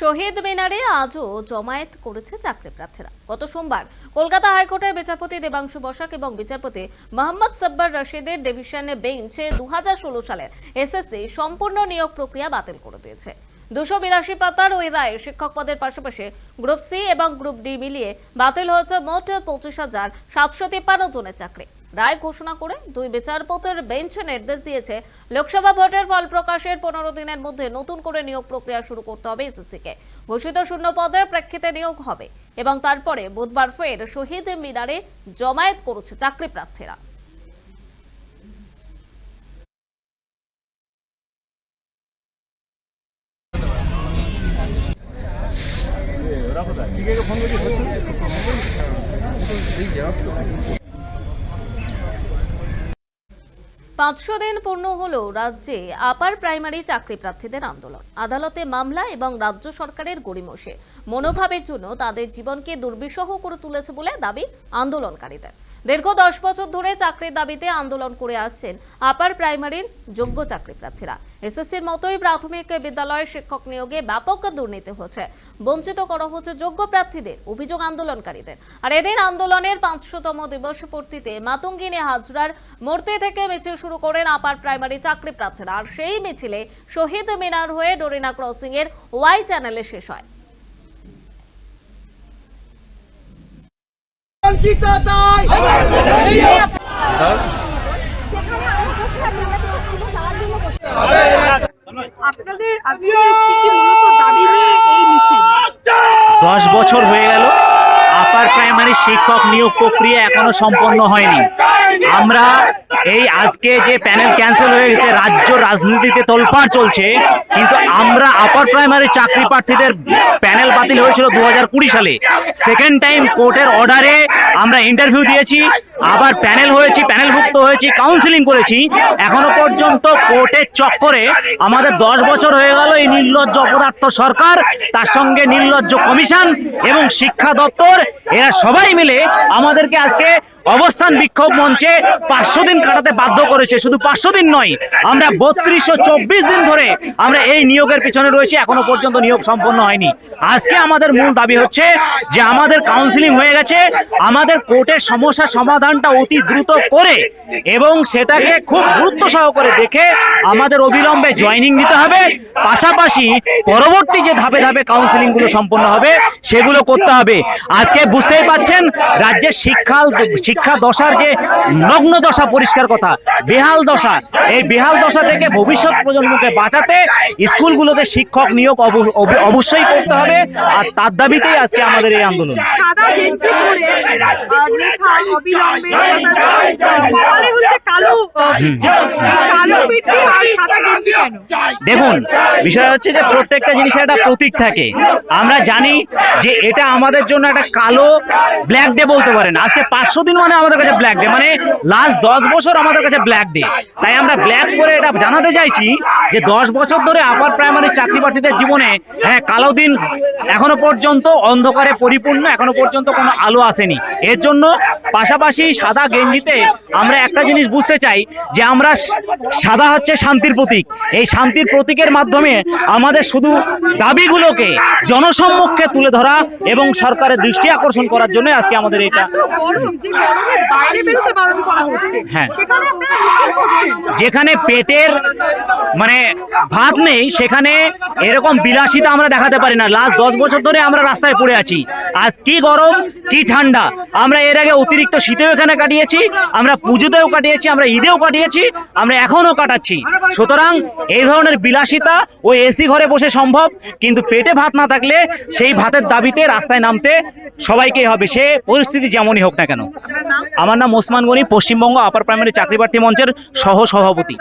শহীদ মিনারে আজও জমায়েত করেছে চাকরি প্রার্থীরা গত সোমবার কলকাতা হাইকোর্টের বিচারপতি দেবাংশু বসাক এবং বিচারপতি মোহাম্মদ সাব্বার রশিদের ডিভিশনে বেঞ্চে দু হাজার ষোলো সালের এসএসসি সম্পূর্ণ নিয়োগ প্রক্রিয়া বাতিল করে দিয়েছে। দুশো বিরাশি পাতার ওই রায়ে শিক্ষক পদের পাশাপাশি গ্রুপ সি এবং গ্রুপ ডি মিলিয়ে বাতিল হয়েছে মোট পঁচিশ হাজার সাতশো তিপ্পান্ন জনের চাকরি। রায় ঘোষণা করে দুই বিচারপতির বেঞ্চ নির্দেশ দিয়েছে লোকসভা ভোটের ফল প্রকাশের পনেরো দিনের মধ্যে নতুন করে নিয়োগ প্রক্রিয়া শুরু করতে হবে এসএসসিকে। ঘোষিত শূন্য পদের প্রেক্ষিতে নিয়োগ হবে এবং তারপরে বুধবার ফের শহীদ মিনারে জমায়েত করেছে চাকরি প্রার্থীরা পাঁচশো দিন পূর্ণ হল রাজ্যে আপার প্রাইমারি চাকরি প্রার্থীদের আন্দোলন। আদালতে মামলা এবং রাজ্য সরকারের গড়িমসে। মনোভাবের জন্য তাদের জীবনকে দুর্বিষহ করে তুলেছে বলে দাবি আন্দোলনকারীদের। দীর্ঘ দশ বছর ধরে চাকরির দাবিতে আন্দোলন করে আসছেন আপার প্রাইমারির যোগ্য চাকরি প্রার্থীরা এসএসসির মতোই প্রাথমিক বিদ্যালয়ের শিক্ষক নিয়োগে ব্যাপক দুর্নীতি হচ্ছে। বঞ্চিত করা হচ্ছে যোগ্য প্রার্থীদের, অভিযোগ আন্দোলনকারীদের। আর এদের আন্দোলনের পাঁচশোতম দিবস পূর্তিতে মাতঙ্গিনী হাজরার মূর্তি থেকে মিছিল শুরু করেন আপার প্রাইমারি চাকরি প্রার্থীরা আর সেই মিছিলে শহীদ মিনার হয়ে ডোরিনা ক্রসিং এর ওয়াই চ্যানেলে শেষ হয় বঞ্চিত তাই সেখানে আমরা বসে আছি আমরা তো স্কুলে যাওয়ার জন্য বসে আছি। আপনাদের আজকে কি কি মূলত দাবি নিয়ে এই মিছিল। দশ বছর হয়ে গেল আপার প্রাইমারি শিক্ষক নিয়োগ প্রক্রিয়া এখনও সম্পন্ন হয়নি। আমরা এই আজকে যে প্যানেল ক্যান্সেল হয়ে গেছে রাজ্য রাজনীতিতে তোলপাড় চলছে কিন্তু আমরা আপার প্রাইমারি চাকরি প্রার্থীদের প্যানেল বাতিল হয়েছিল দু হাজার কুড়ি সালে। সেকেন্ড টাইম কোর্টের অর্ডারে আমরা ইন্টারভিউ দিয়েছি, আবার প্যানেল হয়েছি প্যানেলভুক্ত হয়েছি কাউন্সিলিং করেছি। এখনও পর্যন্ত কোর্টের চক্করে আমাদের দশ বছর হয়ে গেল এই নির্লজ্জ অপদার্থ সরকার, তার সঙ্গে নির্লজ্জ কমিশন এবং শিক্ষা দপ্তর, এরা সবাই মিলে আমাদেরকে আজকে অবস্থান বিক্ষোভ মঞ্চে পাঁচশো দিন কাটাতে বাধ্য করেছে। শুধু পাঁচশো দিন নয়, আমরা বত্রিশশো চব্বিশ দিন ধরে আমরা এই নিয়োগের পিছনে রয়েছি, এখনও পর্যন্ত নিয়োগ সম্পন্ন হয়নি। আজকে আমাদের মূল দাবি হচ্ছে যে আমাদের কাউন্সিলিং হয়ে গেছে, আমাদের কোর্টের সমস্যা সমাধানটা অতি দ্রুত করে এবং সেটাকে খুব গুরুত্ব সহকারে দেখে আমাদের অবিলম্বে জয়েনিং নিতে হবে। পাশাপাশি পরবর্তী যে ধাপে ধাপে কাউন্সিলিংগুলো সম্পন্ন হবে, সেগুলো করতে হবে। আজকে বুঝতেই পাচ্ছেন রাজ্যের শিক্ষা শিক্ষা দশার যে নগ্ন দশা পরিষ্কার কথা বেহাল দশা এই বেহাল দশা থেকে ভবিষ্যৎ প্রজন্মকে বাঁচাতে স্কুলগুলোতে শিক্ষক নিয়োগ অব- অব- অবশ্যই করতে হবে আর তার দাবিতেই আজকে আমাদের এই আন্দোলন। দেখুন বিষয় হচ্ছে যে প্রত্যেকটা জিনিসের একটা প্রতীক থাকে। আমরা জানি যে এটা আমাদের জন্য একটা কালো ব্ল্যাক ডে বলতে পারেন। আজকে পাঁচশো দিন মানে আমাদের কাছে ব্ল্যাক ডে মানে লাস্ট দশ বছর আমাদের কাছে ব্ল্যাক ডে তাই আমরা ব্ল্যাক করে এটা জানাতে চাইছি যে দশ বছর ধরে আপার প্রাইমারি চাকরি প্রার্থীদের জীবনে হ্যাঁ কালো দিন এখনও পর্যন্ত অন্ধকারে পরিপূর্ণ এখনও পর্যন্ত কোনো আলো আসেনি। এর জন্য পাশাপাশি সাদা গেঞ্জিতে আমরা একটা জিনিস বুঝতে চাই যে আমরা সাদা হচ্ছে শান্তির প্রতীক। এই শান্তির প্রতীকের মাধ্যমে আমাদের শুধু দাবিগুলোকে জনসম্মুখে তুলে ধরা এবং সরকারের দৃষ্টি আকর্ষণ করার জন্য আজকে আমাদের এটা হ্যাঁ। যেখানে পেটের মানে ভাত নেই, সেখানে এরকম বিলাসিতা আমরা দেখাতে পারি না। লাস্ট দশ বছর ধরে আমরা রাস্তায় পড়ে আছি। আজ কি গরম, কি ঠান্ডা। আমরা এর আগে অতিরিক্ত শীতেও এখানে কাটিয়েছি, আমরা পুজোতেও কাটিয়েছি, আমরা ঈদেও কাটিয়েছি, আমরা এখনও কাটাচ্ছি। সুতরাং এই ধরনের বিলাসিতা ওই এসি ঘরে বসে সম্ভব, কিন্তু পেটে ভাত না থাকলে সেই ভাতের দাবিতে রাস্তায় নামতে সবাইকেই হবে। সে পরিস্থিতি যেমনই হোক না কেন। আমার নাম ওসমান গনি, পশ্চিমবঙ্গ আপার প্রাইমারি চাকরি প্রার্থী মঞ্চের সহ সভাপতি.